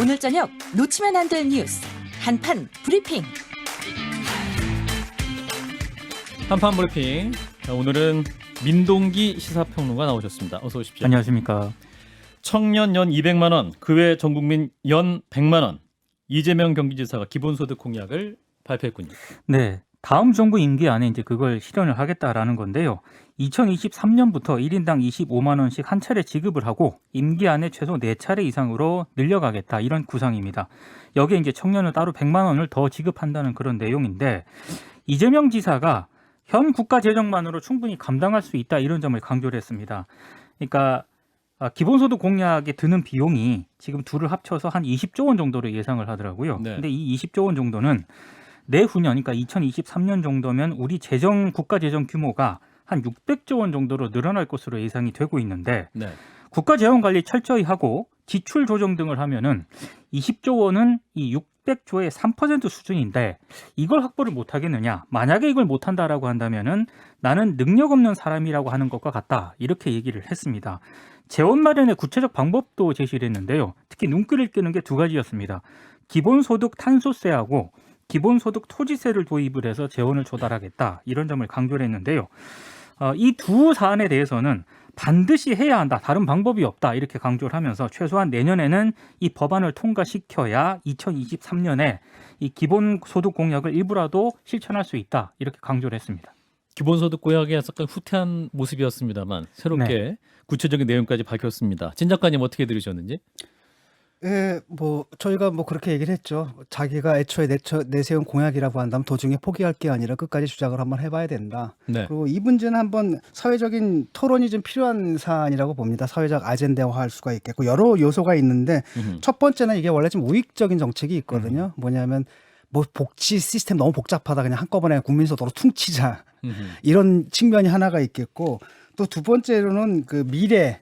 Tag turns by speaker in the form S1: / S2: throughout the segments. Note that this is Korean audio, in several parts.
S1: 오늘 저녁 놓치면 안 될 뉴스 한판 브리핑.
S2: 한판 브리핑. 자, 오늘은 민동기 시사평론가 나오셨습니다. 어서 오십시오.
S3: 안녕하십니까.
S2: 청년 연 200만 원, 그 외 전 국민 연 100만 원. 이재명 경기지사가 기본소득 공약을 발표했군요.
S3: 네. 다음 정부 임기 안에 이제 그걸 실현을 하겠다라는 건데요. 2023년부터 1인당 25만 원씩 한 차례 지급을 하고 임기 안에 최소 4차례 이상으로 늘려가겠다 이런 구상입니다. 여기에 이제 청년을 따로 100만 원을 더 지급한다는 그런 내용인데 이재명 지사가 현 국가 재정만으로 충분히 감당할 수 있다 이런 점을 강조를 했습니다. 그러니까 아, 기본소득 공약에 드는 비용이 지금 둘을 합쳐서 한 20조 원 정도로 예상을 하더라고요.
S2: 네.
S3: 근데 이 20조 원 정도는 내후년 그러니까 2023년 정도면 우리 재정 국가 재정 규모가 한 600조 원 정도로 늘어날 것으로 예상이 되고 있는데
S2: 네.
S3: 국가 재원 관리 철저히 하고 지출 조정 등을 하면은 20조 원은 이 600조의 3% 수준인데 이걸 확보를 못 하겠느냐? 만약에 이걸 못 한다라고 한다면은 나는 능력 없는 사람이라고 하는 것과 같다. 이렇게 얘기를 했습니다. 재원 마련의 구체적 방법도 제시를 했는데요. 특히 눈길을 끄는 게 두 가지였습니다. 기본소득 탄소세하고 기본소득 토지세를 도입을 해서 재원을 조달하겠다. 이런 점을 강조를 했는데요. 어, 이두 사안에 대해서는 반드시 해야 한다. 다른 방법이 없다. 이렇게 강조를 하면서 최소한 내년에는 이 법안을 통과시켜야 2023년에 이 기본소득 공약을 일부라도 실천할 수 있다. 이렇게 강조를 했습니다.
S2: 기본소득 공약이 약간 후퇴한 모습이었습니다만 새롭게 구체적인 내용까지 밝혔습니다. 진 작가님 어떻게 들으셨는지?
S4: 예, 뭐 저희가 뭐 그렇게 얘기를 했죠. 자기가 애초에 내처, 내세운 공약이라고 한다면 도중에 포기할 게 아니라 끝까지 주장을 한번 해봐야 된다.
S2: 네.
S4: 그리고 이 문제는 한번 사회적인 토론이 좀 필요한 사안이라고 봅니다. 사회적 아젠다화할 수가 있겠고 여러 요소가 있는데
S2: 음흠.
S4: 첫 번째는 이게 원래 좀 우익적인 정책이 있거든요. 뭐냐면 뭐 복지 시스템 너무 복잡하다 그냥 한꺼번에 국민소득으로 퉁치자
S2: 음흠.
S4: 이런 측면이 하나가 있겠고 또 두 번째로는 그 미래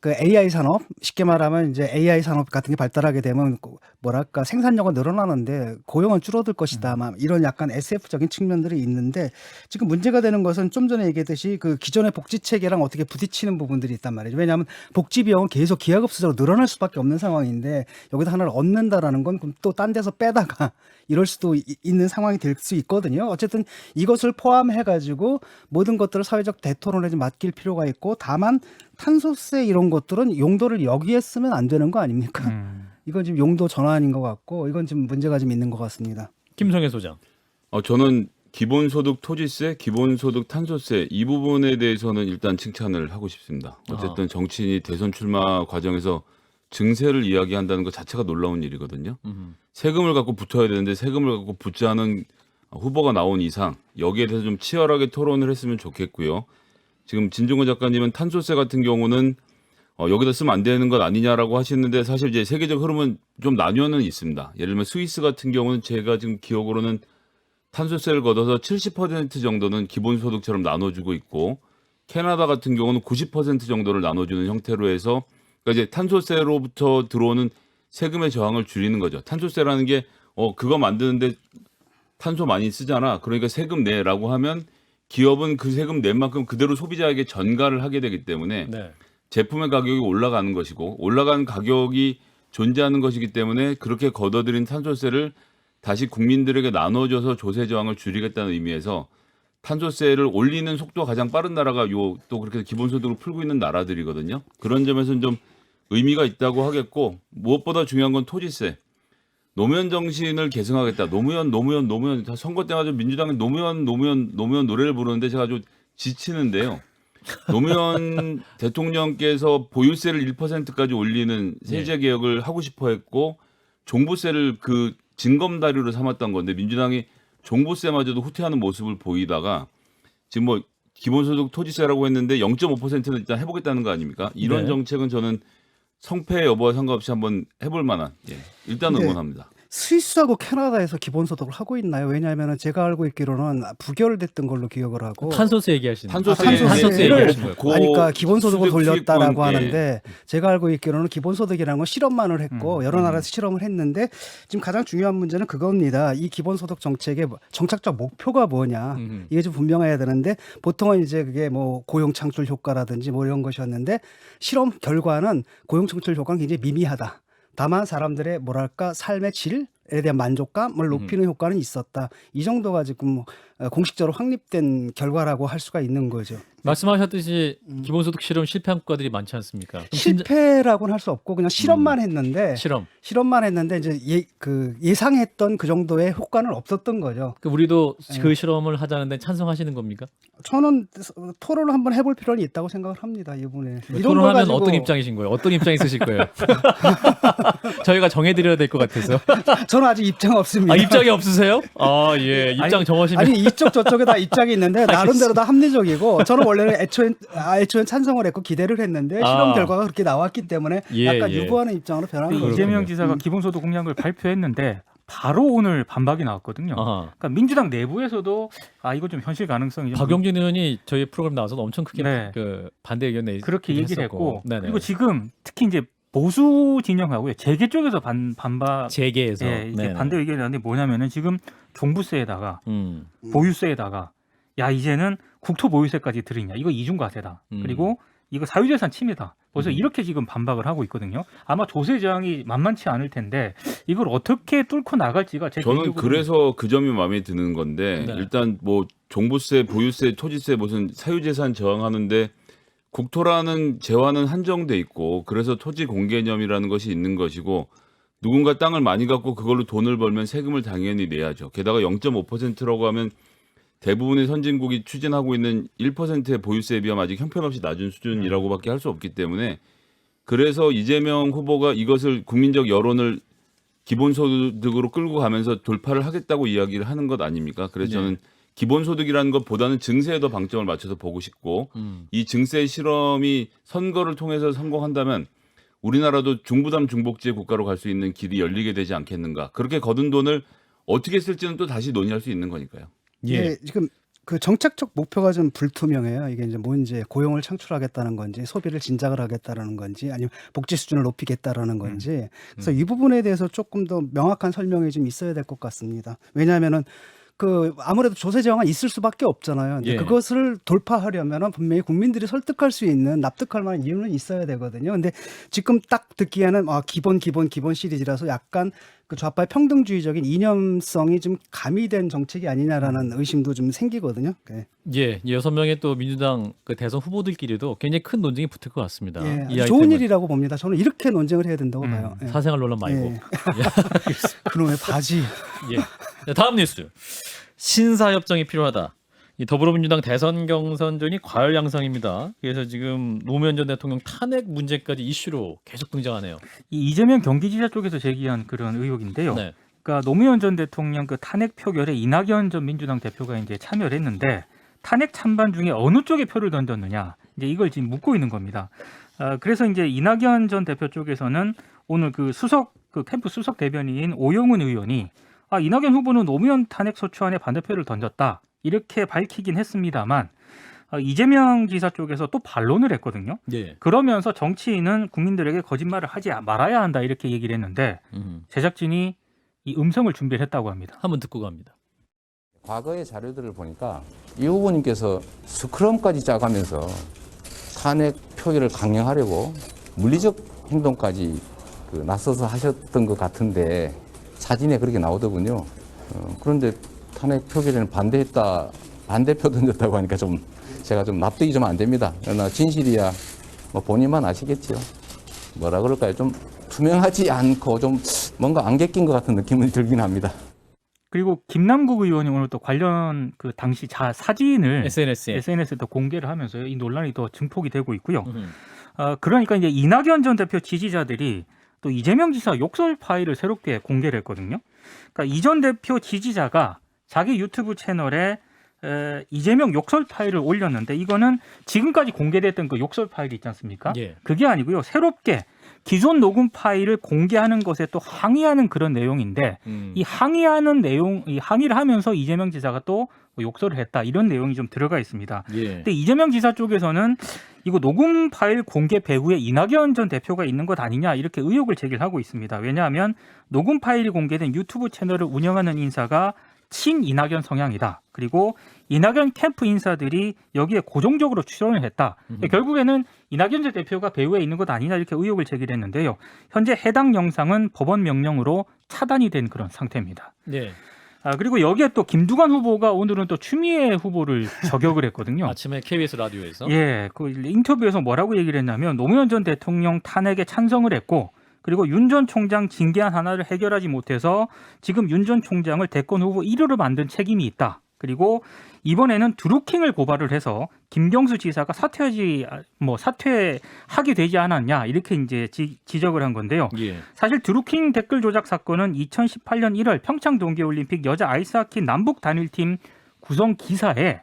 S4: 그 AI 산업 쉽게 말하면 이제 AI 산업 같은 게 발달하게 되면 그 뭐랄까 생산력은 늘어나는데 고용은 줄어들 것이다. 막 이런 약간 SF적인 측면들이 있는데 지금 문제가 되는 것은 좀 전에 얘기했듯이 그 기존의 복지 체계랑 어떻게 부딪히는 부분들이 있단 말이죠. 왜냐하면 복지 비용은 계속 기하급수적으로 늘어날 수밖에 없는 상황인데 여기서 하나를 얻는다라는 건또딴 데서 빼다가 이럴 수도 이- 있는 상황이 될 수 있거든요. 어쨌든 이것을 포함해 가지고 모든 것들을 사회적 대토론에 좀 맡길 필요가 있고 다만 탄소세 이런 것들은 용도를 여기에 쓰면 안 되는 거 아닙니까?
S3: 음.
S4: 이건 지금 용도 전환인 것 같고 이건 지금 문제가 좀 있는 것 같습니다.
S2: 김성애 소장.
S5: 어, 저는 기본소득 토지세, 기본소득 탄소세 이 부분에 대해서는 일단 칭찬을 하고 싶습니다. 어쨌든 정치인이 대선 출마 과정에서 증세를 이야기한다는 것 자체가 놀라운 일이거든요.
S2: 음흠.
S5: 세금을 갖고 붙어야 되는데 세금을 갖고 붙지 않은 후보가 나온 이상 여기에 대해서 좀 치열하게 토론을 했으면 좋겠고요. 지금 진중권 작가님은 탄소세 같은 경우는 어, 여기다 쓰면 안 되는 것 아니냐라고 하시는데 사실 이제 세계적 흐름은 좀 나뉘어는 있습니다. 예를 들면 스위스 같은 경우는 제가 지금 기억으로는 탄소세를 걷어서 70% 정도는 기본소득처럼 나눠주고 있고 캐나다 같은 경우는 90% 정도를 나눠주는 형태로 해서 그러니까 이제 탄소세로부터 들어오는 세금의 저항을 줄이는 거죠. 탄소세라는 게 어 그거 만드는데 탄소 많이 쓰잖아. 그러니까 세금 내라고 하면 기업은 그 세금 낸 만큼 그대로 소비자에게 전가를 하게 되기 때문에
S2: 네.
S5: 제품의 가격이 올라가는 것이고 올라간 가격이 존재하는 것이기 때문에 그렇게 걷어들인 탄소세를 다시 국민들에게 나눠줘서 조세 저항을 줄이겠다는 의미에서 탄소세를 올리는 속도가 가장 빠른 나라가 요 또 그렇게 기본소득을 풀고 있는 나라들이거든요. 그런 점에서는 좀 의미가 있다고 하겠고 무엇보다 중요한 건 토지세. 노무현 정신을 계승하겠다. 노무현, 노무현, 노무현. 다 선거 때마다 민주당이 노무현, 노무현, 노무현 노래를 부르는데 제가 아주 지치는데요. 노무현 대통령께서 보유세를 1%까지 올리는 세제 개혁을 하고 싶어 했고 종부세를 그 징검다리로 삼았던 건데 민주당이 종부세마저도 후퇴하는 모습을 보이다가 지금 뭐 기본소득 토지세라고 했는데 0.5%는 일단 해보겠다는 거 아닙니까? 이런
S2: 네.
S5: 정책은 저는 성패 여부와 상관없이 한번 해볼 만한 예, 일단
S4: 네.
S5: 응원합니다.
S4: 스위스하고 캐나다에서 기본소득을 하고 있나요? 왜냐하면 제가 알고 있기로는 부결됐던 걸로 기억을 하고
S2: 탄소세 얘기하시는
S5: 탄소세,
S4: 아, 탄소세를-
S2: 탄소세 얘기하시는 거예요.
S5: 고-
S4: 아니, 그러니까 기본소득을
S5: 수직
S4: 돌렸다라고
S5: 예.
S4: 하는데 제가 알고 있기로는 기본소득이라는 건 실험만을 했고
S3: 음,
S4: 여러 나라에서 실험을 했는데 지금 가장 중요한 문제는 그겁니다. 이 기본소득 정책의 뭐- 정착적 목표가 뭐냐
S2: 음흠.
S4: 이게 좀 분명해야 되는데 보통은 이제 그게 뭐 고용 창출 효과라든지 뭐 이런 것이었는데 실험 결과는 고용 창출 효과는 굉장히 미미하다. 다만 사람들의 뭐랄까 삶의 질에 대한 만족감을 높이는 효과는 있었다. 이 정도가 지금 뭐, 어, 공식적으로 확립된 결과라고 할 수가 있는 거죠.
S2: 말씀하셨듯이
S4: 음.
S2: 기본소득 실험 실패한 국가들이 많지 않습니까?
S4: 실패라고는 할 수 없고 그냥 실험만 했는데
S2: 실험.
S4: 실험만 했는데 이제 예, 그 예상했던 그 정도의 효과는 없었던 거죠.
S2: 그 우리도
S4: 네.
S2: 그 실험을 하자는데 찬성하시는 겁니까?
S4: 저는 토론을 한번 해볼 필요는 있다고 생각을 합니다. 이번에 걸
S2: 토론하면
S4: 가지고
S2: 어떤 입장이신 거예요? 어떤 입장 있으실 거예요? 저희가 정해드려야 될 것 같아서.
S4: 저는 아직 입장 없습니다.
S2: 아 입장이 없으세요? 아 예, 입장 정하시면
S4: 아니 이쪽 저쪽에 다 입장이 있는데 나름대로 다 합리적이고 저는 원래는 애초엔 아, 애초엔 찬성을 했고 기대를 했는데 실험
S2: 아.
S4: 결과가 그렇게 나왔기 때문에
S2: 예,
S4: 약간
S2: 예.
S4: 유보하는 입장으로 변한 거죠.
S3: 이재명. 지사가
S4: 음.
S3: 기본소득 공약을 발표했는데 바로 오늘 반박이 나왔거든요.
S2: 아하.
S3: 그러니까 민주당 내부에서도 아 이거 좀 현실 가능성이 좀
S2: 박용진 의원이 저희 프로그램 나와서 엄청 크게
S3: 네.
S2: 그 반대 의견 내
S3: 그렇게 얘기를.
S2: 했고 네네.
S3: 그리고 지금 특히 이제 보수 진영하고요 재계 쪽에서 반 반박
S2: 재계에서
S3: 예, 이제
S2: 네네.
S3: 반대 의견이 나는데 뭐냐면은 지금 종부세에다가
S2: 음.
S3: 보유세에다가 야 이제는 국토 보유세까지 들이냐 이거 이중 과세다
S2: 음.
S3: 그리고 이거 사유재산 침해다 벌써
S2: 음.
S3: 이렇게 지금 반박을 하고 있거든요 아마 조세 저항이 만만치 않을 텐데 이걸 어떻게 뚫고 나갈지가 제
S5: 저는
S3: 개인적으로는
S5: 그래서 그 점이 마음에 드는 건데
S2: 네.
S5: 일단 뭐 종부세, 보유세, 토지세 무슨 사유재산 저항하는데 국토라는 재화는 한정돼 있고 그래서 토지 공개념이라는 것이 있는 것이고 누군가 땅을 많이 갖고 그걸로 돈을 벌면 세금을 당연히 내야죠. 게다가 0.5%라고 하면 대부분의 선진국이 추진하고 있는 1%의 보유세에 비하면 아직 형편없이 낮은 수준이라고밖에 할 수 없기 때문에 그래서 이재명 후보가 이것을 국민적 여론을 기본소득으로 끌고 가면서 돌파를 하겠다고 이야기를 하는 것 아닙니까? 그래서
S2: 네.
S5: 저는 기본소득이라는 것보다는 증세에 더 방점을 맞춰서 보고 싶고
S2: 음.
S5: 이 증세 실험이 선거를 통해서 성공한다면 우리나라도 중부담 중복지의 국가로 갈 수 있는 길이 열리게 되지 않겠는가? 그렇게 거둔 돈을 어떻게 쓸지는 또 다시 논의할 수 있는 거니까요.
S2: 예.
S4: 예, 지금 그 정책적 목표가 좀 불투명해요. 이게 이제 뭔지 고용을 창출하겠다는 건지 소비를 진작을 하겠다라는 건지 아니면 복지 수준을 높이겠다라는 건지 그래서 이 부분에 대해서 조금 더 명확한 설명이 좀 있어야 될 것 같습니다. 왜냐하면은 그 아무래도 조세 저항은 있을 수밖에 없잖아요. 근데
S2: 예.
S4: 그것을 돌파하려면은 분명히 국민들이 설득할 수 있는 납득할 만한 이유는 있어야 되거든요. 근데 지금 딱 듣기에는 아 기본 기본 기본 시리즈라서 약간 그 좌파의 평등주의적인 이념성이 좀 가미된 정책이 아니냐라는 의심도 좀 생기거든요. 네.
S2: 예, 이 여섯 명의 또 민주당 그 대선 후보들끼리도 굉장히 큰 논쟁이 붙을 것 같습니다.
S4: 예,
S2: 이
S4: 좋은
S2: 아이템은.
S4: 일이라고 봅니다. 저는 이렇게 논쟁을 해야 된다고
S3: 음,
S4: 봐요. 예.
S2: 사생활 논란 말고.
S4: 예. 그놈의 바지.
S2: 예. 자, 다음 뉴스. 신사 협정이 필요하다. 이 더불어민주당 대선 경선전이 과열 양상입니다. 그래서 지금 노무현 전 대통령 탄핵 문제까지 이슈로 계속 등장하네요.
S3: 이 이재명 경기지사 쪽에서 제기한 그런 의혹인데요.
S2: 네.
S3: 그러니까 노무현 전 대통령 그 탄핵 표결에 이낙연 전 민주당 대표가 이제 참여를 했는데 탄핵 찬반 중에 어느 쪽에 표를 던졌느냐 이제 이걸 지금 묻고 있는 겁니다. 아, 그래서 이제 이낙연 전 대표 쪽에서는 오늘 그 수석 그 캠프 수석 대변인 오영훈 의원이 아 이낙연 후보는 노무현 탄핵 소추안에 반대표를 던졌다 이렇게 밝히긴 했습니다만 아, 이재명 지사 쪽에서 또 반론을 했거든요.
S2: 예.
S3: 그러면서 정치인은 국민들에게 거짓말을 하지 말아야 한다 이렇게 얘기를 했는데
S2: 음.
S3: 제작진이 이 음성을 준비를 했다고 합니다.
S2: 한번 듣고 갑니다.
S6: 과거의 자료들을 보니까 이 후보님께서 스크럼까지 짜가면서 탄핵 표기를 강행하려고 물리적 행동까지 그 나서서 하셨던 것 같은데 사진에 그렇게 나오더군요. 어, 그런데 탄핵 표결에는 반대했다, 반대표 던졌다고 하니까 좀 제가 좀 납득이 좀 안 됩니다. 그러나 진실이야 뭐 본인만 아시겠지요. 뭐라 그럴까요? 좀 투명하지 않고 좀 뭔가 안개 낀 것 같은 느낌이 들긴 합니다.
S3: 그리고 김남국 의원이 오늘 또 관련 그 당시 자 사진을
S2: SNS에.
S3: SNS에 또 공개를 하면서 이 논란이 더 증폭이 되고 있고요.
S2: 음.
S3: 어, 그러니까 이제 이낙연 전 대표 지지자들이 또 이재명 지사 욕설 파일을 새롭게 공개를 했거든요. 그러니까 이전 대표 지지자가 자기 유튜브 채널에 에, 이재명 욕설 파일을 올렸는데 이거는 지금까지 공개됐던 그 욕설 파일이 있지 않습니까?
S2: 예.
S3: 그게 아니고요. 새롭게 기존 녹음 파일을 공개하는 것에 또 항의하는 그런 내용인데
S2: 음.
S3: 이 항의하는 내용, 이 항의를 하면서 이재명 지사가 또뭐 욕설을 했다 이런 내용이 좀 들어가 있습니다.
S2: 예.
S3: 근데 이재명 지사 쪽에서는 이거 녹음 파일 공개 배후에 이낙연 전 대표가 있는 것 아니냐 이렇게 의혹을 제기하고 있습니다. 왜냐하면 녹음 파일이 공개된 유튜브 채널을 운영하는 인사가 친 이낙연 성향이다. 그리고 이낙연 캠프 인사들이 여기에 고정적으로 출연을 했다.
S2: 음흠.
S3: 결국에는 이낙연 전 대표가 배후에 있는 것 아니냐 이렇게 의혹을 제기했는데요. 현재 해당 영상은 법원 명령으로 차단이 된 그런 상태입니다.
S2: 네.
S3: 아, 그리고 여기에 또 김두관 후보가 오늘은 또 추미애 후보를 저격을 했거든요.
S2: 아침에 KBS 라디오에서
S3: 예, 그 인터뷰에서 뭐라고 얘기를 했냐면 노무현 전 대통령 탄핵에 찬성을 했고 그리고 윤 전 총장 징계안 하나를 해결하지 못해서 지금 윤 전 총장을 대권 후보 1호로 만든 책임이 있다. 그리고 이번에는 드루킹을 고발을 해서 김경수 지사가 사퇴하지 뭐 사퇴하게 되지 않았냐 이렇게 이제 지, 지적을 한 건데요.
S2: 예.
S3: 사실 드루킹 댓글 조작 사건은 2018년 1월 평창 동계올림픽 여자 아이스하키 남북 단일팀 구성 기사에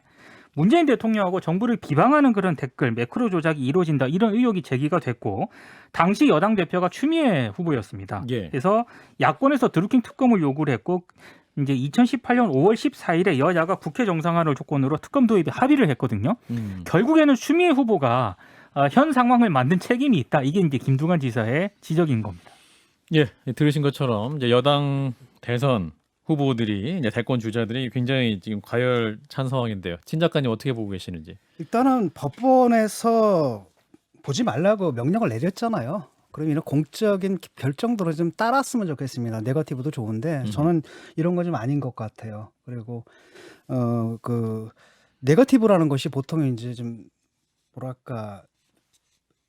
S3: 문재인 대통령하고 정부를 비방하는 그런 댓글 매크로 조작이 이루어진다 이런 의혹이 제기가 됐고 당시 여당 대표가 추미애 후보였습니다.
S2: 예.
S3: 그래서 야권에서 드루킹 특검을 요구를 했고 이제 2018년 5월 14일에 여야가 국회 정상화를 조건으로 특검 도입에 합의를 했거든요.
S2: 음.
S3: 결국에는 추미애 후보가 어, 현 상황을 만든 책임이 있다. 이게 이제 김두관 지사의 지적인 겁니다.
S2: 예, 들으신 것처럼 이제 여당 대선 후보들이 이제 대권 주자들이 굉장히 지금 과열찬 상황인데요. 진 작가님 어떻게 보고 계시는지?
S4: 일단은 법원에서 보지 말라고 명령을 내렸잖아요. 그럼 이런 공적인 결정들을 좀 따랐으면 좋겠습니다. 네거티브도 좋은데
S2: 음.
S4: 저는 이런 건좀 아닌 것 같아요. 그리고 어 그 네거티브라는 것이 보통 이제 좀 뭐랄까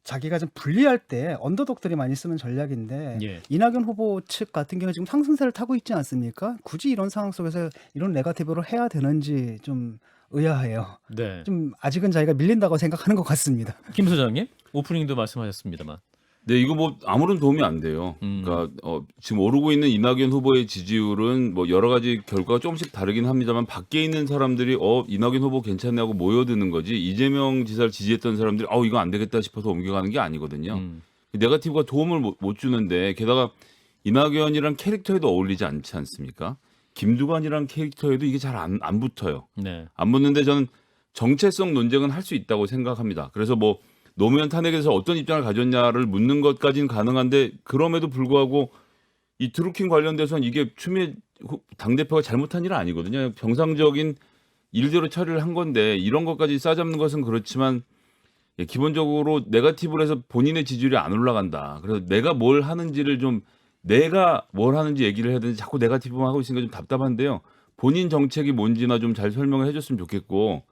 S4: 자기가 좀 불리할 때 언더독들이 많이 쓰는 전략인데
S2: 예.
S4: 이낙연 후보 측 같은 경우 지금 상승세를 타고 있지 않습니까? 굳이 이런 상황 속에서 이런 네거티브를 해야 되는지 좀 의아해요.
S2: 네.
S4: 좀 아직은 자기가 밀린다고 생각하는 것 같습니다.
S2: 김 소장님 오프닝도 말씀하셨습니다만.
S5: 네, 이거 뭐 아무런 도움이 안 돼요.
S2: 음.
S5: 그러니까 어, 지금 오르고 있는 이낙연 후보의 지지율은 뭐 여러 가지 결과가 조금씩 다르긴 합니다만 밖에 있는 사람들이 어 이낙연 후보 괜찮냐고 모여드는 거지 이재명 지사를 지지했던 사람들이 어 이거 안 되겠다 싶어서 옮겨가는 게 아니거든요.
S2: 음.
S5: 네거티브가 도움을 못, 못 주는데 게다가 이낙연이랑 캐릭터에도 어울리지 않지 않습니까? 김두관이랑 캐릭터에도 이게 잘 안 안 붙어요.
S2: 네.
S5: 안 붙는데 저는 정체성 논쟁은 할 수 있다고 생각합니다. 그래서 뭐 노무현 탄핵에서 어떤 입장을 가졌냐를 묻는 것까지는 가능한데 그럼에도 불구하고 이 드루킹 관련돼서는 이게 추미애 당 대표가 잘못한 일은 아니거든요. 정상적인 일대로 처리를 한 건데 이런 것까지 싸잡는 것은 그렇지만 예, 기본적으로 네거티브를 해서 본인의 지지율이 안 올라간다. 그래서 내가 뭘 하는지를 좀 내가 뭘 하는지 얘기를 해야 되는데 자꾸 네거티브만 하고 있으니까 좀 답답한데요. 본인 정책이 뭔지나 좀 잘 설명을 해줬으면 좋겠고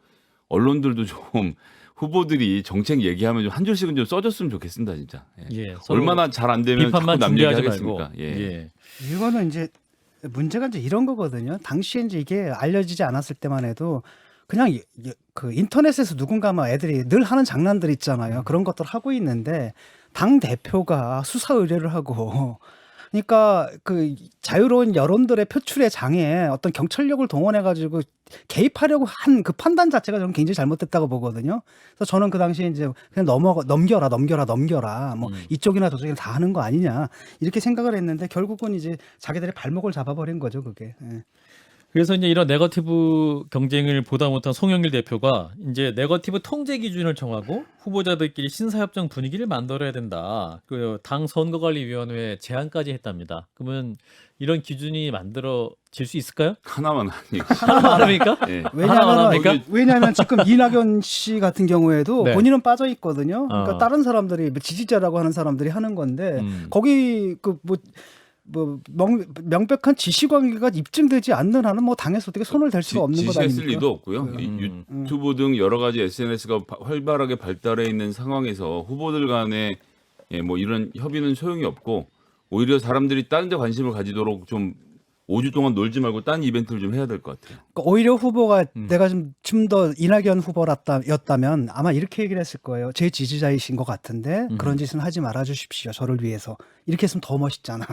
S5: 언론들도 좀 후보들이 정책 얘기하면 좀 한 줄씩은 좀 써줬으면 좋겠습니다, 진짜. 예.
S2: 예. 서로
S5: 얼마나 잘 안 되면 자꾸
S2: 비판만
S5: 남
S2: 준비하지 말고.
S5: 얘기하겠습니까? 예.
S2: 예.
S4: 이거는 이제 문제가 이제 이런 거거든요. 당시에 이제 이게 알려지지 않았을 때만 해도 그냥 이- 이- 그 인터넷에서 누군가 막 애들이 늘 하는 장난들 있잖아요. 그런 것들 하고 있는데 당 대표가 수사 의뢰를 하고 그러니까 그 자유로운 여론들의 표출의 장에 어떤 경찰력을 동원해 가지고 개입하려고 한 그 판단 자체가 저는 굉장히 잘못됐다고 보거든요. 그래서 저는 그 당시에 이제 그냥 넘어 넘겨라 넘겨라 넘겨라 뭐
S2: 음.
S4: 이쪽이나 저쪽이나 다 하는 거 아니냐 이렇게 생각을 했는데 결국은 이제 자기들의 발목을 잡아버린 거죠 그게. 예.
S2: 그래서 이제 이런 네거티브 경쟁을 보다 못한 송영길 대표가 이제 네거티브 통제 기준을 정하고 후보자들끼리 신사협정 분위기를 만들어야 된다. 그 당 선거관리위원회 제안까지 했답니다. 그러면 이런 기준이 만들어질 수 있을까요?
S5: 하나만 하니까.
S2: 하나입니까?
S5: 예.
S2: 하나만 합니까?
S4: 왜냐하면 왜냐하면 지금 이낙연 씨 같은 경우에도
S2: 네.
S4: 본인은 빠져 있거든요. 그러니까
S2: 어.
S4: 다른 사람들이 뭐 지지자라고 하는 사람들이 하는 건데
S2: 음.
S4: 거기 그뭐 뭐 명백한 지시 관계가 입증되지 않는 한은 뭐 당에서 어떻게 손을 댈 수가 없는 것
S5: 지시했을
S4: 아닙니까?
S5: 리도 없고요.
S4: 음.
S5: 이
S4: 음.
S5: 유튜브 등 여러 가지 SNS가 활발하게 발달해 있는 상황에서 후보들 간에 예, 뭐 이런 협의는 소용이 없고 오히려 사람들이 다른 데 관심을 가지도록 좀 5주 동안 놀지 말고 딴 이벤트를 좀 해야 될 것 같아요.
S4: 그러니까 오히려 후보가
S2: 음.
S4: 내가 좀 좀 더 이낙연 후보였다면 아마 이렇게 얘기를 했을 거예요. 제 지지자이신 것 같은데
S2: 음.
S4: 그런 짓은 하지 말아 주십시오. 저를 위해서. 이렇게 했으면 더 멋있잖아.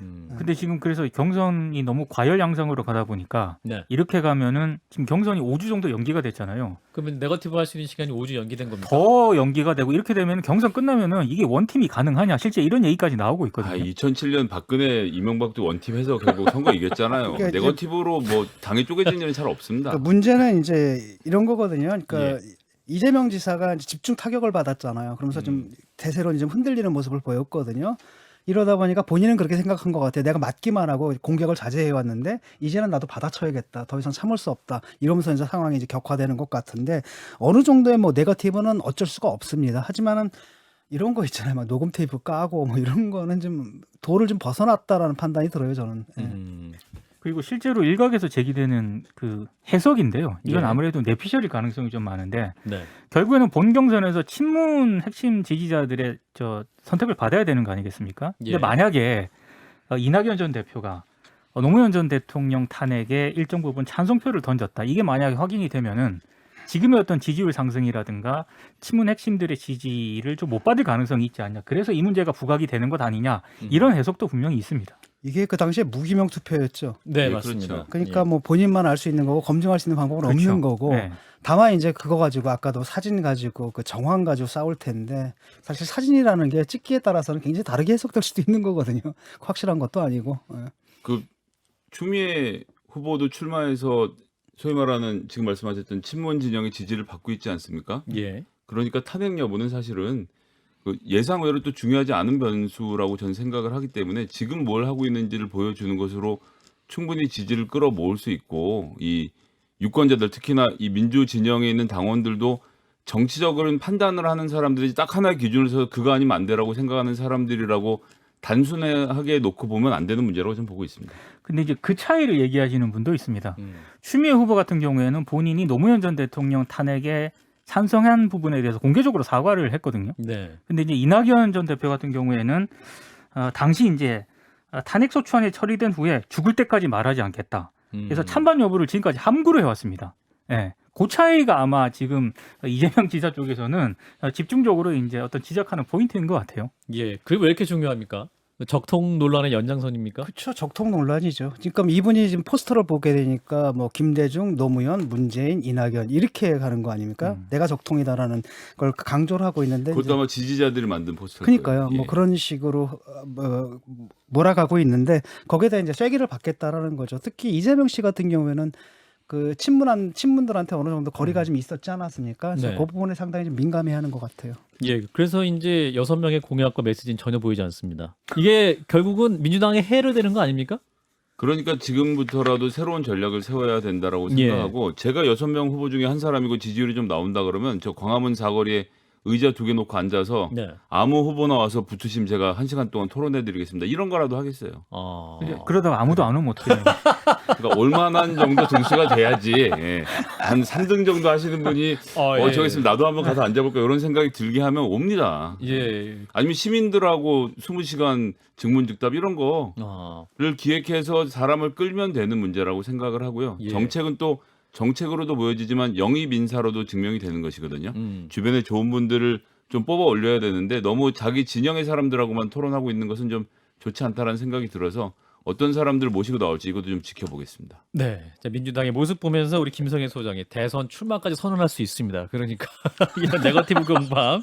S2: 음.
S3: 근데 지금 그래서 경선이 너무 과열 양상으로 가다 보니까
S2: 네.
S3: 이렇게 가면은 지금 경선이 5주 정도 연기가 됐잖아요.
S2: 그러면 네거티브 할 수 있는 시간이 5주 연기된 겁니까?
S3: 더 연기가 되고 이렇게 되면 경선 끝나면은 이게 원팀이 가능하냐 실제 이런 얘기까지 나오고
S5: 아,
S3: 있거든요.
S5: 2007년 박근혜 이명박도 원팀 해서 결국 선거 이겼잖아요.
S4: 그러니까 이제-
S5: 네거티브로 뭐 당에 쪼개진 일은 잘 없습니다.
S4: 그러니까 문제는 이제 이런 거거든요. 그러니까
S2: 예.
S4: 이재명 지사가 이제 집중 타격을 받았잖아요. 그러면서 좀
S2: 음.
S4: 대세로 좀 흔들리는 모습을 보였거든요. 이러다 보니까 본인은 그렇게 생각한 것 같아요. 내가 맞기만 하고 공격을 자제해 왔는데 이제는 나도 받아쳐야겠다. 더 이상 참을 수 없다. 이러면서 이제 상황이 이제 격화되는 것 같은데 어느 정도의 뭐 네거티브는 어쩔 수가 없습니다. 하지만은 이런 거 있잖아요. 막 녹음 테이프 까고 뭐 이런 거는 좀 도를 좀 벗어났다라는 판단이 들어요. 저는. 예.
S2: 음.
S3: 그리고 실제로 일각에서 제기되는 그 해석인데요. 이건
S2: 예.
S3: 아무래도 내피셜일 가능성이 좀 많은데
S2: 네.
S3: 결국에는 본 경선에서 친문 핵심 지지자들의 저 선택을 받아야 되는 거 아니겠습니까? 근데
S2: 예.
S3: 만약에 어, 이낙연 전 대표가 어, 노무현 전 대통령 탄핵에 일정 부분 찬성표를 던졌다. 이게 만약에 확인이 되면은 지금의 어떤 지지율 상승이라든가 친문 핵심들의 지지를 좀 못 받을 가능성이 있지 않냐. 그래서 이 문제가 부각이 되는 것 아니냐.
S2: 음.
S3: 이런 해석도 분명히 있습니다.
S4: 이게 그 당시에 무기명 투표였죠.
S2: 네,
S5: 예,
S2: 맞습니다.
S5: 그렇죠.
S4: 그러니까
S2: 예.
S4: 뭐 본인만 알 수 있는 거고 검증할 수 있는 방법은
S3: 그렇죠.
S4: 없는 거고
S3: 네.
S4: 다만 이제 그거 가지고 아까도 사진 가지고 그 정황 가지고 싸울 텐데 사실 사진이라는 게 찍기에 따라서는 굉장히 다르게 해석될 수도 있는 거거든요. 확실한 것도 아니고. 예.
S5: 그 추미애 후보도 출마해서 소위 말하는 지금 말씀하셨던 친문 진영의 지지를 받고 있지 않습니까?
S2: 예.
S5: 그러니까 탄핵 여부는 사실은 그 예상 외로 또 중요하지 않은 변수라고 저는 생각을 하기 때문에 지금 뭘 하고 있는지를 보여주는 것으로 충분히 지지를 끌어모을 수 있고 이 유권자들 특히나 이 민주 진영에 있는 당원들도 정치적인 판단을 하는 사람들이 딱 하나의 기준을 서서 그거 아니면 안 되라고 생각하는 사람들이라고 단순하게 놓고 보면 안 되는 문제라고 저는 보고 있습니다.
S3: 근데 이제 그 차이를 얘기하시는 분도 있습니다.
S2: 음.
S3: 추미애 후보 같은 경우에는 본인이 노무현 전 대통령 탄핵에 찬성한 부분에 대해서 공개적으로 사과를 했거든요.
S2: 네.
S3: 근데 이제 이낙연 전 대표 같은 경우에는 어, 당시 이제 어, 탄핵 소추안이 처리된 후에 죽을 때까지 말하지 않겠다.
S2: 음.
S3: 그래서 찬반 여부를 지금까지 함구를 해왔습니다. 예. 그 차이가 아마 지금 이재명 지사 쪽에서는 어, 집중적으로 이제 어떤 지적하는 포인트인 것 같아요.
S2: 예. 그게 왜 이렇게 중요합니까? 적통 논란의 연장선입니까?
S4: 그렇죠. 적통 논란이죠. 지금 이분이 지금 포스터를 보게 되니까 뭐 김대중, 노무현, 문재인, 이낙연 이렇게 가는 거 아닙니까?
S3: 음.
S4: 내가 적통이다라는 걸 강조를 하고 있는데
S5: 그것도 아마 지지자들이 만든 포스터.
S4: 그러니까요. 뭐 그런 식으로 어, 뭐 몰아가고 있는데 거기에다 이제 쐐기를 받겠다라는 거죠. 특히 이재명 씨 같은 경우에는 그 친문한 친문들한테 어느 정도 거리가 좀 있었지 않았습니까? 그래서
S2: 네.
S4: 그 부분에 상당히 좀 민감해하는 것 같아요.
S2: 예. 그래서 이제 여섯 명의 공약과 메시지는 전혀 보이지 않습니다. 이게 결국은 민주당의 해를 되는 거 아닙니까?
S5: 그러니까 지금부터라도 새로운 전략을 세워야 된다라고
S2: 예.
S5: 생각하고 제가 여섯 명 후보 중에 한 사람이고 지지율이 좀 나온다 그러면 저 광화문 사거리에 의자 두 개 놓고 앉아서
S2: 네.
S5: 아무 후보 나 와서 부투심 제가 한 시간 동안 토론해드리겠습니다. 이런 거라도 하겠어요.
S2: 어.
S3: 근데 그러다가 아무도 안 오면 어떻게 돼요?
S5: 그러니까 올만한 정도 등수가 돼야지 예. 한 3등 정도 하시는 분이
S2: 어,
S5: 어
S2: 예.
S5: 저기 있으면 나도 한번 가서 앉아볼까 이런 생각이 들게 하면 옵니다.
S2: 예.
S5: 아니면 시민들하고 20시간 증문즉답 이런 거를
S2: 어.
S5: 기획해서 사람을 끌면 되는 문제라고 생각을 하고요.
S2: 예.
S5: 정책은 또 정책으로도 보여지지만 영입 인사로도 증명이 되는 것이거든요.
S2: 음.
S5: 주변에 좋은 분들을 좀 뽑아 올려야 되는데 너무 자기 진영의 사람들하고만 토론하고 있는 것은 좀 좋지 않다라는 생각이 들어서 어떤 사람들을 모시고 나올지 이것도 좀 지켜보겠습니다.
S2: 네. 자, 민주당의 모습 보면서 우리 김성애 소장이 대선 출마까지 선언할 수 있습니다. 그러니까 이런 네거티브 공방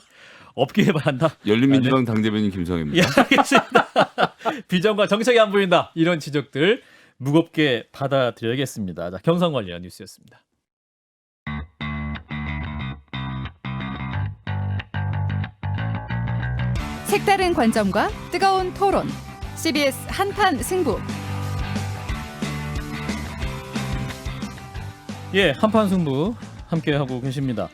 S2: 없게 바란다.
S5: 열린민주당 당대변인 김성입니다.
S2: 예, 알겠습니다. 비전과 정책이 안 보인다. 이런 지적들 무겁게 받아들여야겠습니다. 자, 경선 관련 뉴스였습니다.
S1: 색다른 관점과 뜨거운 토론. CBS 한판 승부.
S2: 예, 한판 승부 함께 하고 계십니다.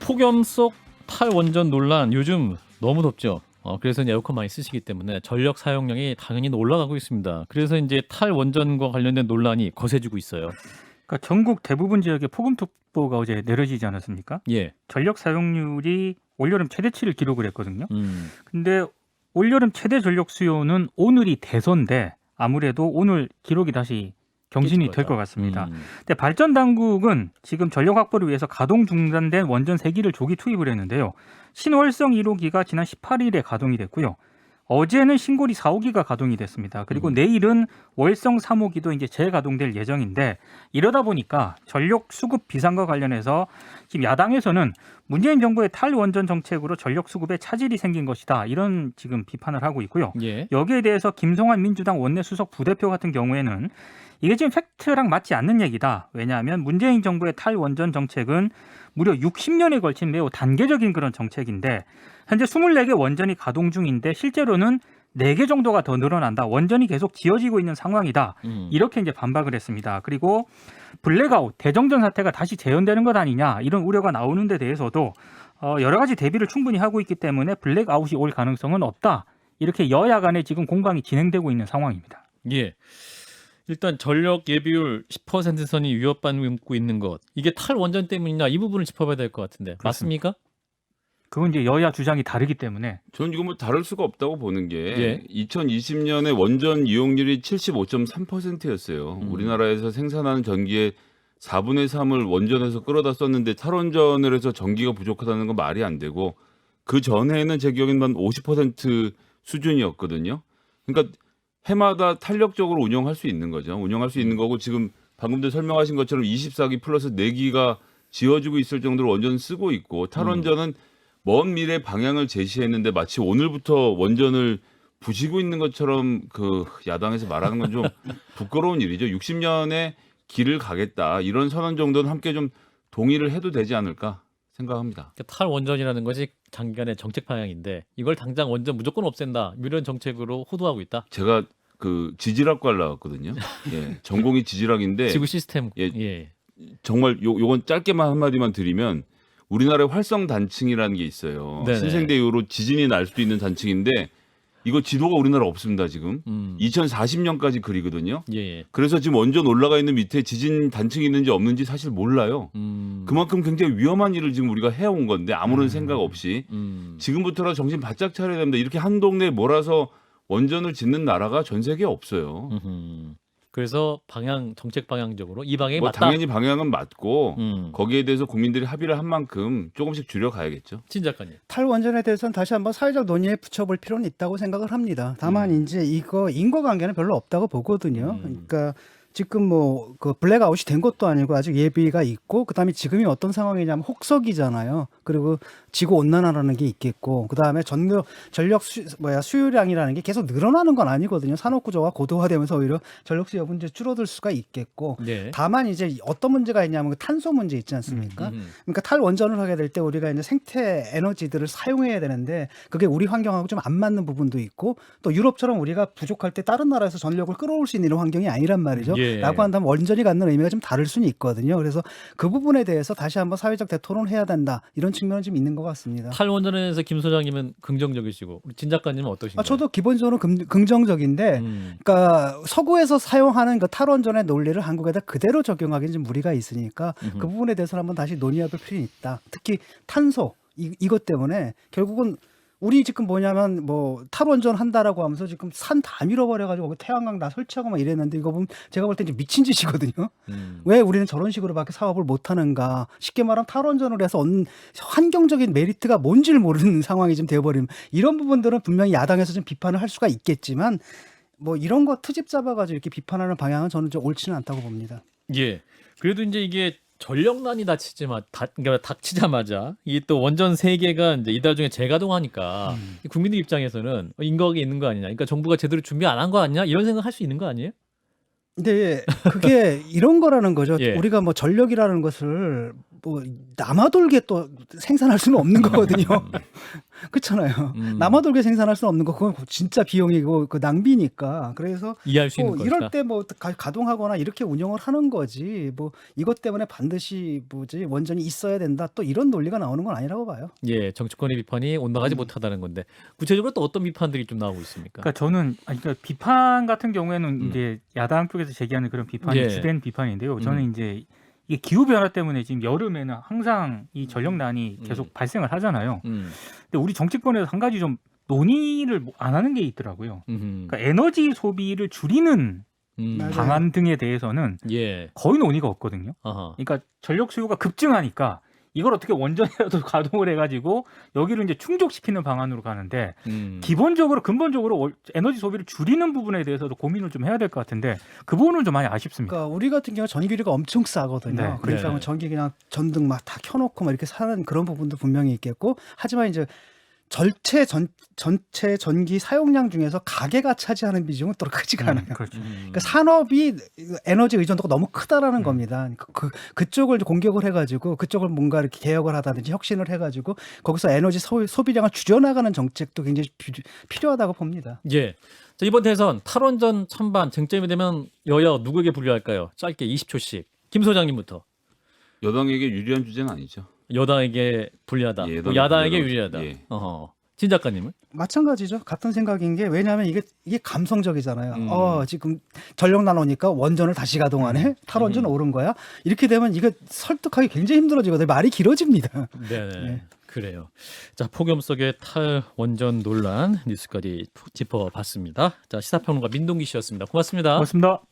S2: 폭염 속 탈원전 논란 요즘 너무 덥죠. 어, 그래서 이제 에어컨 많이 쓰시기 때문에 전력 사용량이 당연히 올라가고 있습니다. 그래서 이제 탈원전과 관련된 논란이 거세지고 있어요.
S3: 그러니까 전국 대부분 지역에 폭염특보가 어제 내려지지 않았습니까?
S2: 예.
S3: 전력 사용률이 올여름 최대치를 기록을 했거든요.
S2: 음.
S3: 근데 올여름 최대 전력 수요는 오늘이 대선인데 아무래도 오늘 기록이 다시 경신이 될 것 같습니다.
S2: 음.
S3: 근데 발전 당국은 지금 전력 확보를 위해서 가동 중단된 원전 3기를 조기 투입을 했는데요. 신월성 1호기가 지난 18일에 가동이 됐고요. 어제는 신고리 4호기가 가동이 됐습니다. 그리고
S2: 음.
S3: 내일은 월성 3호기도 이제 재가동될 예정인데 이러다 보니까 전력 수급 비상과 관련해서 지금 야당에서는 문재인 정부의 탈원전 정책으로 전력 수급에 차질이 생긴 것이다. 이런 지금 비판을 하고 있고요.
S2: 예.
S3: 여기에 대해서 김성환 민주당 원내 수석 부대표 같은 경우에는 이게 지금 팩트랑 맞지 않는 얘기다. 왜냐하면 문재인 정부의 탈원전 정책은 무려 60년에 걸친 매우 단계적인 그런 정책인데 현재 24개 원전이 가동 중인데 실제로는 4개 정도가 더 늘어난다. 원전이 계속 지어지고 있는 상황이다.
S2: 음.
S3: 이렇게 이제 반박을 했습니다. 그리고 블랙아웃, 대정전 사태가 다시 재현되는 것 아니냐 이런 우려가 나오는 데 대해서도 어, 여러 가지 대비를 충분히 하고 있기 때문에 블랙아웃이 올 가능성은 없다. 이렇게 여야 간에 지금 공방이 진행되고 있는 상황입니다.
S2: 예. 일단 전력 예비율 10% 선이 위협받고 있는 것 이게 탈원전 때문이냐 이 부분을 짚어봐야 될 것 같은데 맞습니까?
S3: 그건 이제 여야 주장이 다르기 때문에
S5: 저는 이거 뭐 다를 수가 없다고 보는 게
S2: 예.
S5: 2020년에 원전 이용률이 75.3%였어요.
S2: 음.
S5: 우리나라에서 생산하는 전기의 4분의 3을 원전에서 끌어다 썼는데 탈원전을 해서 전기가 부족하다는 건 말이 안 되고 그 전에는 제 기억에는 한50% 수준이었거든요. 그러니까 해마다 탄력적으로 운영할 수 있는 거죠. 운영할 수 있는 거고 지금 방금도 설명하신 것처럼 24기 플러스 4기가 지어지고 있을 정도로 원전 쓰고 있고 탈원전은 먼 미래 방향을 제시했는데 마치 오늘부터 원전을 부시고 있는 것처럼 그 야당에서 말하는 건 좀 부끄러운 일이죠. 60년의 길을 가겠다 이런 선언 정도는 함께 좀 동의를 해도 되지 않을까 생각합니다.
S2: 그러니까 탈원전이라는 것이 장기간의 정책 방향인데 이걸 당장 원전 무조건 없앤다 이런 정책으로 호도하고 있다.
S5: 제가 그 지질학과를 나왔거든요. 예, 전공이 지질학인데
S2: 지구 시스템
S5: 예.
S2: 예.
S5: 정말 요 요건 짧게만 한 마디만 드리면 우리나라의 활성 단층이라는 게 있어요.
S2: 네네.
S5: 신생대 이후로 지진이 날 수도 있는 단층인데 이거 지도가 우리나라 없습니다 지금.
S2: 음.
S5: 2040년까지 그리거든요.
S2: 예, 예.
S5: 그래서 지금 원전 올라가 있는 밑에 지진 단층이 있는지 없는지 사실 몰라요.
S2: 음.
S5: 그만큼 굉장히 위험한 일을 지금 우리가 해온 건데 아무런
S3: 음.
S5: 생각 없이
S2: 음.
S5: 지금부터라도 정신 바짝 차려야 됩니다. 이렇게 한 동네에 몰아서 원전을 짓는 나라가 전 세계에 없어요.
S2: 음흠. 그래서 방향 정책 방향적으로 이 방향이
S5: 뭐
S2: 맞다.
S5: 당연히 방향은 맞고
S2: 음.
S5: 거기에 대해서 국민들이 합의를 한 만큼 조금씩 줄여 가야겠죠.
S2: 친 작가님.
S4: 탈원전에 대해서는 다시 한번 사회적 논의에 붙여볼 필요는 있다고 생각을 합니다. 다만
S2: 음.
S4: 이제 이거 인과관계는 별로 없다고 보거든요.
S2: 음.
S4: 그러니까 지금 뭐 그 블랙아웃이 된 것도 아니고 아직 예비가 있고 그다음에 지금이 어떤 상황이냐면 혹석이잖아요. 그리고 지구 온난화라는 게 있겠고 그다음에 전력 전력 수, 뭐야 수요량이라는 게 계속 늘어나는 건 아니거든요. 산업 구조가 고도화되면서 오히려 전력 수요 문제 줄어들 수가 있겠고
S2: 네.
S4: 다만 이제 어떤 문제가 있냐면 그 탄소 문제 있지 않습니까?
S2: 음.
S4: 그러니까 탈원전을 하게 될 때 우리가 이제 생태 에너지들을 사용해야 되는데 그게 우리 환경하고 좀 안 맞는 부분도 있고 또 유럽처럼 우리가 부족할 때 다른 나라에서 전력을 끌어올 수 있는 이런 환경이 아니란 말이죠.
S2: 예.
S4: 라고 한다면 원전이 갖는 의미가 좀 다를 수는 있거든요. 그래서 그 부분에 대해서 다시 한번 사회적 대토론해야 된다. 이런 측면은 좀 있는 것 같습니다.
S2: 탈원전에 대해서 김 소장님은 긍정적이시고 우리 진 작가님은 어떠신가요?
S4: 아, 저도 기본적으로 금, 긍정적인데
S2: 음.
S4: 그러니까 서구에서 사용하는 그 탈원전의 논리를 한국에다 그대로 적용하기는 좀 무리가 있으니까
S2: 음흠.
S4: 그 부분에 대해서 는 한번 다시 논의해볼 필요는 있다. 특히 탄소 이, 이것 때문에 결국은 우리 지금 뭐냐면 뭐 탈원전 한다라고 하면서 지금 산 다 밀어버려가지고 거기 태양광 다 설치하고 막 이랬는데 이거 보면 제가 볼 때 이제 미친 짓이거든요.
S2: 음.
S4: 왜 우리는 저런 식으로밖에 사업을 못 하는가? 쉽게 말하면 탈원전을 해서 얻는 환경적인 메리트가 뭔지를 모르는 상황이 좀 되어버리면 이런 부분들은 분명히 야당에서 좀 비판을 할 수가 있겠지만 뭐 이런 거 트집 잡아가지고 이렇게 비판하는 방향은 저는 좀 옳지는 않다고 봅니다.
S2: 예. 그래도 이제 이게 전력난이 닥치지마 다, 그러니까 닥치자마자 이게 또 원전 세 개가 이제 이달 중에 재가동하니까
S4: 음.
S2: 이 국민들 입장에서는 인과가 있는 거 아니냐. 그러니까 정부가 제대로 준비 안 한 거 아니냐 이런 생각 할 수 있는 거 아니에요?
S4: 근데 그게 이런 거라는 거죠.
S2: 예.
S4: 우리가 뭐 전력이라는 것을 뭐 남아돌게 또 생산할 수는 없는 거거든요. 그렇잖아요.
S2: 음.
S4: 남아돌게 생산할 수는 없는 거 그건 진짜 비용이고 그 낭비니까. 그래서
S2: 이해할 수 있는
S4: 뭐. 이럴 때 뭐 가동하거나 이렇게 운영을 하는 거지. 뭐 이것 때문에 반드시 뭐지 원전이 있어야 된다. 또 이런 논리가 나오는 건 아니라고 봐요.
S2: 예, 정치권의 비판이
S4: 음.
S2: 온당하지 못하다는 건데 구체적으로 또 어떤 비판들이 좀 나오고 있습니까?
S3: 그러니까 저는 아니, 그러니까 비판 같은 경우에는
S2: 음.
S3: 이제 야당 쪽에서 제기하는 그런 비판이
S2: 예.
S3: 주된 비판인데요. 저는
S2: 음.
S3: 이제 이게 기후 변화 때문에 지금 여름에는 항상 이 전력난이 계속
S2: 음.
S3: 발생을 하잖아요.
S2: 음,
S3: 근데 우리 정치권에서 한 가지 좀 논의를 뭐안 하는 게 있더라고요.
S2: 음,
S3: 그러니까 에너지 소비를 줄이는
S2: 음.
S3: 방안 등에 대해서는
S2: 예,
S3: 거의 논의가 없거든요.
S2: 아하,
S3: 그러니까 전력 수요가 급증하니까 이걸 어떻게 원전이라도 가동을 해가지고 여기를 이제 충족시키는 방안으로 가는데
S2: 음,
S3: 기본적으로 근본적으로 월- 에너지 소비를 줄이는 부분에 대해서도 고민을 좀 해야 될 것 같은데 그 부분은 좀 많이 아쉽습니다.
S4: 그러니까 우리 같은 경우 전기료가 엄청 싸거든요.
S3: 네.
S4: 그러니까
S2: 네.
S4: 뭐 전기 그냥 전등 막 다 켜놓고 막 이렇게 사는 그런 부분도 분명히 있겠고 하지만 이제 전체 전 전체 전기 사용량 중에서 가계가 차지하는 비중은 또 크지가 않아요.
S3: 그렇죠.
S2: 음.
S4: 그러니까 산업이 에너지 의존도가 너무 크다라는
S3: 음.
S4: 겁니다. 그러니까 그 그 쪽을 공격을 해가지고 그쪽을 뭔가 이렇게 개혁을 하다든지 혁신을 해가지고 거기서 에너지 소, 소비량을 줄여나가는 정책도 굉장히 피- 필요하다고 봅니다.
S2: 예. 자, 이번 대선 탈원전 찬반 쟁점이 되면 여야 누구에게 분류할까요? 짧게 20초씩. 김 소장님부터.
S5: 여당에게 유리한 주제는 아니죠.
S2: 여당에게 불리하다.
S5: 예, 여당에게
S2: 야당에게
S5: 불리하다.
S2: 유리하다.
S5: 예.
S2: 어허. 진 작가님은?
S4: 마찬가지죠. 같은 생각인 게 왜냐하면 이게 이게 감성적이잖아요.
S2: 음.
S4: 어 지금 전력 나누니까 원전을 다시 가동하네. 탈원전
S2: 음.
S4: 오른 거야. 이렇게 되면 이거 설득하기 굉장히 힘들어지거든요. 말이 길어집니다.
S2: 네네.
S4: 네.
S2: 그래요. 자, 폭염 속의 탈원전 논란 뉴스까지 짚어봤습니다. 자, 시사평론가 민동기 씨였습니다. 고맙습니다.
S3: 고맙습니다.